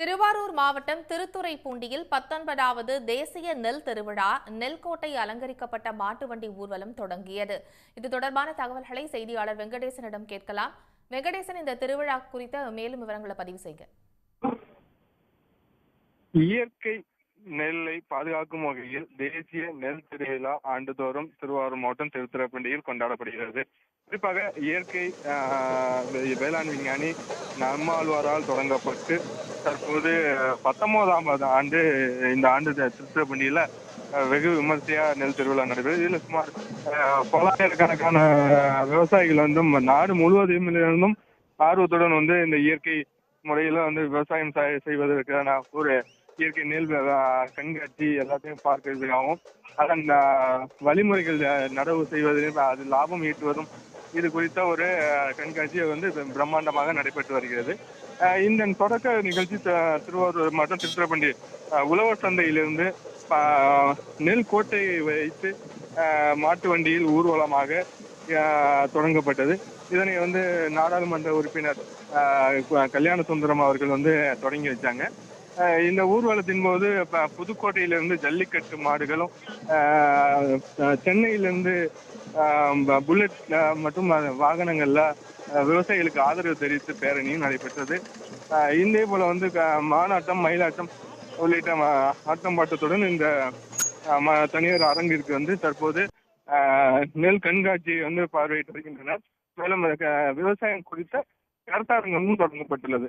திருவாரூர் மாவட்டம் திருத்துறைப்பூண்டியில் பத்தொன்பதாவது தேசிய நெல் திருவிழா நெல்கோட்டை அலங்கரிக்கப்பட்ட மாட்டு வண்டி ஊர்வலம் தொடங்கியது. இது தொடர்பான தகவல்களை செய்தியாளர் வெங்கடேசனிடம் கேட்கலாம். வெங்கடேசன் இந்த திருவிழா குறித்த மேலும் விவரங்களை பதிவு செய்க. இயற்கை நெல்லை பாதுகாக்கும் வகையில் தேசிய நெல் திருவிழா ஆண்டுதோறும் திருவாரூர் மாவட்டம் திருத்துறைப்பண்டியில் கொண்டாடப்படுகிறது. குறிப்பாக இயற்கை வேளாண் விஞ்ஞானி நம்மாழ்வாரால் தொடங்கப்பட்டு தற்போது பத்தொன்பதாம் ஆண்டு இந்த ஆண்டு திருத்துறைப்பண்டியில வெகு விமர்சையா நெல் திருவிழா நடைபெறுது. இதுல சுமார் பல்லாயிரக்கணக்கான விவசாயிகள் வந்து நாடு முழுவதும் இருந்தும் ஆர்வத்துடன் வந்து இந்த இயற்கை முறையில வந்து விவசாயம் செய்- செய்வதற்கான ஒரு இயற்கை நெல் கண்காட்சி எல்லாத்தையும் பார்க்கறதுக்காகவும் அதன் வழிமுறைகள் நடவு செய்வதிலும் அது லாபம் ஈட்டுவதும் இது குறித்த ஒரு கண்காட்சி வந்து பிரம்மாண்டமாக நடைபெற்று வருகிறது. இந்த தொடக்க நிகழ்ச்சி த- திருவாரூர் மாவட்டம் திருத்துறைப்பண்டி உழவர் சந்தையிலிருந்து நெல் கோட்டை வைத்து மாட்டு வண்டியில் ஊர்வலமாக தொடங்கப்பட்டது. இதனை வந்து நாடாளுமன்ற உறுப்பினர் கல்யாண சுந்தரம் அவர்கள் வந்து தொடங்கி வச்சாங்க. இந்த ஊர்வலத்தின் போது ப- புதுக்கோட்டையிலிருந்து ஜல்லிக்கட்டு மாடுகளும் ஆஹ், சென்னையிலிருந்து ஆஹ், புல்லட் மற்றும் வாகனங்கள்ல விவசாயிகளுக்கு ஆதரவு தெரிவித்து பேரணியும் நடைபெற்றது. ஆஹ், இதே போல வந்து மானாட்டம் மயிலாட்டம் உள்ளிட்ட ஆட்டம் பாட்டத்துடன் இந்த ம- தனியார் அரங்கிற்கு வந்து தற்போது ஆஹ், நெல் கண்காட்சி வந்து பார்வையிட்டு வருகின்றனர். மேலும் விவசாயம் குறித்த கருத்தரங்கமும் தொடங்கப்பட்டுள்ளது.